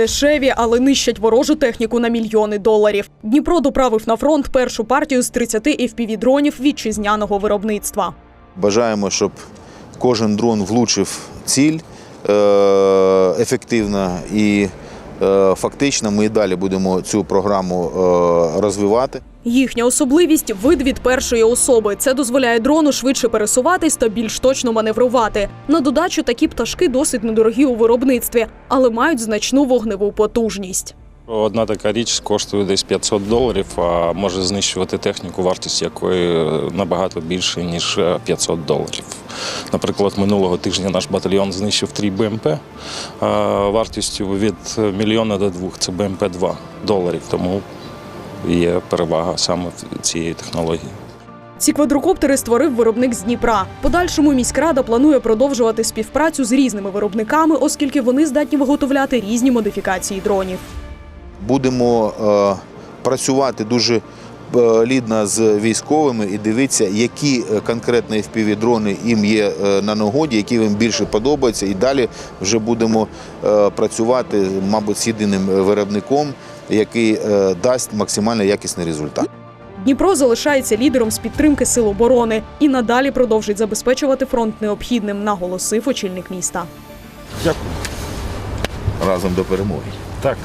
Дешеві, але нищать ворожу техніку на мільйони доларів. Дніпро доправив на фронт першу партію з 30 FPV-дронів вітчизняного виробництва. Бажаємо, щоб кожен дрон влучив ціль е, ефективно і е, фактично ми далі будемо цю програму е, розвивати. Їхня особливість вид від першої особи. Це дозволяє дрону швидше пересуватись та більш точно маневрувати. На додачу такі пташки досить недорогі у виробництві, але мають значну вогневу потужність. Одна така річ коштує десь 500 доларів, а може знищувати техніку, вартість якої е, набагато більше, ніж е, 500 доларів. Наприклад, минулого тижня наш батальйон знищив три БМП е, вартістю від мільйона до двох. Це БМП-2 доларів. Тому є перевага саме цієї технології. Ці квадрокоптери створив виробник з Дніпра. Подальшому міськрада планує продовжувати співпрацю з різними виробниками, оскільки вони здатні виготовляти різні модифікації дронів. Будемо е, працювати дуже е, лідно з військовими і дивитися, які е, конкретно FPV-дрони їм є е, на нагоді, які їм більше подобаються. І далі вже будемо працювати, мабуть, з єдиним виробником, який дасть максимально якісний результат. Дніпро залишається лідером з підтримки сил оборони і надалі продовжить забезпечувати фронт необхідним, наголосив очільник міста. Разом до перемоги. Так.